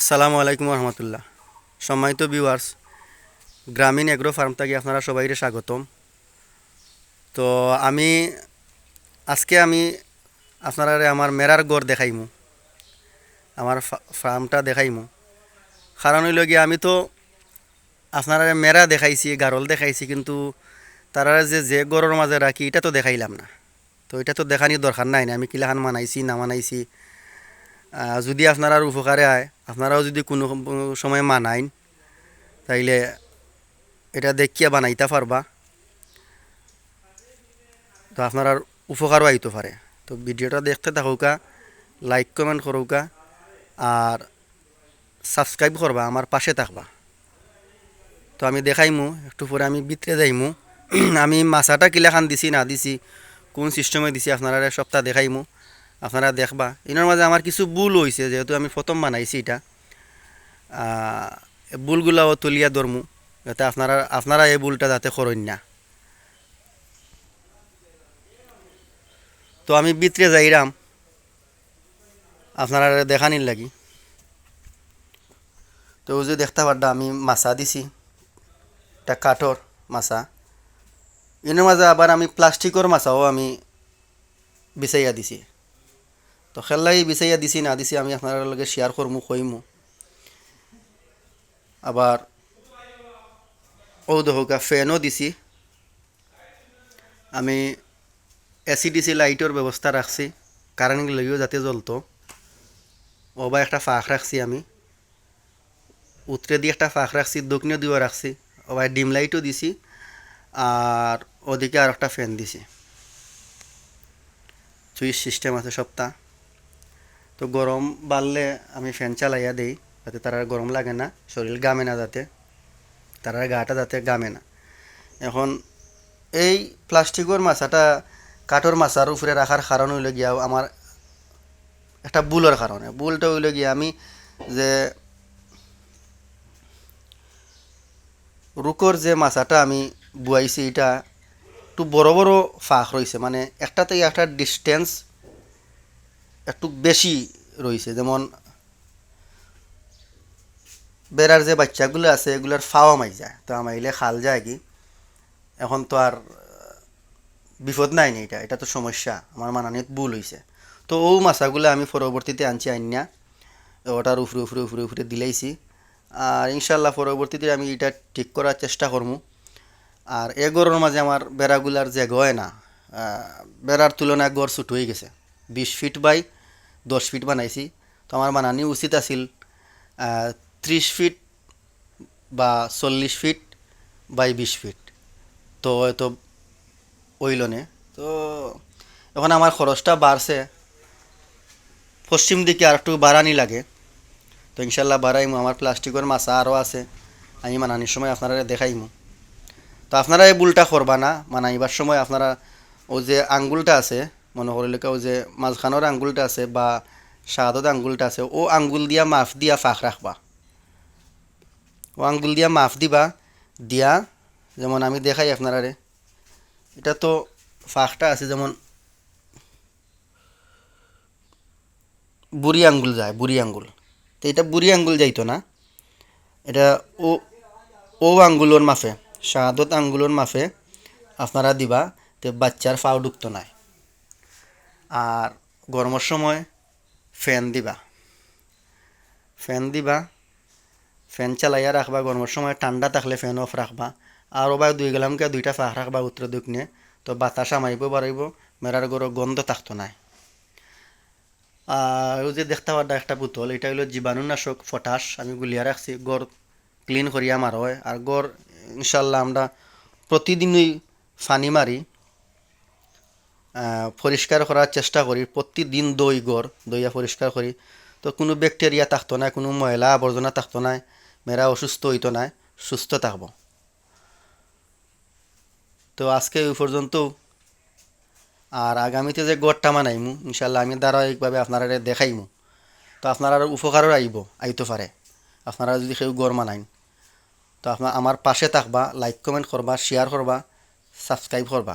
আসসালামু আলাইকুম রহমতুল্লাহ। সম্মানিত ভিউয়ার্স গ্রামীণ এগ্রো ফার্ম থেকে আপনারা সবাইকে স্বাগতম। তো আমি, আজকে আমি আপনারা আমার মেরার গড় দেখাইমু, আমার ফার্মটা দেখাইমু। কারণ হইল গিয়ে আমি তো আপনারা মেরা দেখাইছি, গারল দেখাইছি, কিন্তু তারা যে যে গড়ের মাঝে রাখি, এটা তো দেখাইলাম না। তো এটা তো দেখানির দরকার নাই না, আমি কিলাখান মানাইছি, না মানাইছি। যদি আপনার উপকারে হয় আপনারাও যদি কোনো সময় মানাইন, তাইলে এটা দেখিয়া বানাইতে পারবা। তো আপনার আর উপকারও আইতে পারে। তো ভিডিওটা দেখতে থাকুকা লাইক কমেন্ট করুকা, আর সাবস্ক্রাইব করবা, আমার পাশে থাকবা। তো আমি দেখাইমু, একটু পরে আমি ভিতরে যাইমু। আমি মাছাটা কিলাখান দিছি, না দিছি, কোন সিস্টেমে দিছি আপনারা সপ্তাহ দেখাইমু। আপনারা দেখবা এনার মাঝে আমার কিছু ভুল হয়েছে যেহেতু আমি প্রথম বানাইছি এটা। ভুলগুলাও তুলিয়া ধরমু, যাতে আপনারা আপনারা এই ভুলটা যাতে করেন না। তো আমি ভিতরে যাইরাম, আপনারা দেখানির লাগি। তো যে দেখতে পারডা, আমি মাছা দিছি, এটা কাঠর মাছা। এর মাঝে আবার আমি প্লাস্টিকর মাছাও আমি বিচাইয়া দিছি। তো খেলাই বিচাইয়া দিছি, না দিছি আমি আপনার লগে শেয়ার করমু, কইমু। আবার ও দহকা ফ্যানও দিছি। আমি এসি ডিসি লাইটের ব্যবস্থা রাখছি কারেন্ট লগিও যাতে জ্বলতো। ও বা একটা ফাঁক রাখছি আমি। উত্তরে দিয়ে একটা ফাঁক রাখছি, দক্ষিণে দিয়েও রাখছি। ও বা ডিম লাইটও দিছি, আর ওদিকে আর একটা ফ্যান দিছি। সুইচ সিস্টেম আছে সপ্তাহ তো গরম বাড়লে আমি ফ্যান চালাইয়া দেই, যাতে তার গরম লাগে না, শরীর গামে না যাতে, তার গাটা যাতে গামে না। এখন এই প্লাস্টিকের মাছাটা কাঠর মাছার উপরে রাখার কারণ হইলে গিয়া আমার একটা ভুলের কারণে। ভুলটা হইলে গিয়া আমি যে রুকর যে মাছাটা আমি বুয়াইছি, এটা একটু বড় বড় ফাঁক রয়েছে। মানে একটা থেকে একটা ডিস্টেন্স একটু বেশি রয়েছে, যেমন বেড়ার যে বাচ্চাগুলো আছে, এগুলোর ফাওয়া মাই যায়। তো আমাইলে খাল যায় কি? এখন তো আর বিপদ নাই নি এটা এটা তো সমস্যা, আমার মানানিত ভুল হয়েছে তো ও মাছাগুলো আমি পরবর্তীতে আনছি আইনা ওটার উপরে উপরে উপরে উপরে দিলাইছি। আর ইনশাল্লাহ পরবর্তীতে আমি এটা ঠিক করার চেষ্টা করব আর এ গড়ের মাঝে আমার বেড়াগুলার যে গয় না বেড়ার তুলনায় গড় ছোট হয়ে গেছে। বিশ ফিট বাই দশ ফিট বানাইছি। তো আমার বানানি উচিত আছিল ত্রিশ ফিট বা চল্লিশ ফিট বাই বিশ ফিট। তো হয়তো ওইলনে তো এখন আমার খরচটা বাড়ছে। পশ্চিম দিকে আর একটু বাড়ানি লাগে। তো ইনশাল্লাহ বাড়াইমু। আমার প্লাস্টিকের মাছা আরও আছে। আমি মানানির সময় আপনারা দেখাইমু। তো আপনারা এই বুলটা করবা না। মানাইবার সময় আপনারা ও যে আঙ্গুলটা আছে মনে করিলে ও যে মাঝখানোর আঙ্গুলটা আছে বা সাদত আঙ্গুলটা আছে, ও আঙ্গুল দিয়া মাফ দিয়া ফাঁক রাখবা ও আঙ্গুল দিয়া মাফ দিবা, দিয়া যেমন আমি দেখাই আপনারারে। এটা তো ফাঁকটা আছে যেমন বুড়ি আঙ্গুল যায়, বুড়ি আঙ্গুল। তো এটা বুড়ি আঙ্গুল যাইতো না। এটা ও ও আঙ্গুলোর মাফে, শাহাদত আঙ্গুলোর মাফে আপনারা দিবা, তে বাচ্চার ফাও ঢুকতো নাই। আর গরমের সময় ফ্যান দিবা। ফ্যান দিবা, ফ্যান চালাইয়া রাখবা, গরমের সময় ঠান্ডা থাকলে ফ্যান অফ রাখবা। আর ওবার দুই গেলামকে দুইটা ফাঁক রাখবা উত্তর দক্ষিণে তো বাতাস আমাইব বাড়াইব মেরার গরো গন্ধ থাকতো নাই। আর যে দেখতে পারডা একটা বোতল, এটা হলো জীবাণুনাশক পটাশ, আমি গুলিয়া রাখছি। গড় ক্লিন করিয়া মার হয়। আর গড়, ইনশাল্লাহ আমরা প্রতিদিনই ফানি মারি। পরিষ্কার করার চেষ্টা করি, প্রতিদিন দই গড়, দইয়া পরিষ্কার করি। তো কোনো ব্যাকটেরিয়া থাকতো না কোনো ময়লা আবর্জনা থাকতো না মেয়েরা অসুস্থ হইতো না সুস্থ থাকব। তো আজকে ওই পর্যন্ত, আর আগামীতে যে গড়টা মানাইমু ইনশাল্লাহ আমি ধারাবাহিকভাবে আপনারা দেখাইমু। তো আপনার উপকারও আইব, আইতে পারে। আপনারা যদি সেই গড় মানাইন। তো আপনার আমার পাশে থাকবা লাইক কমেন্ট করবা শেয়ার করবা সাবস্ক্রাইব করবা।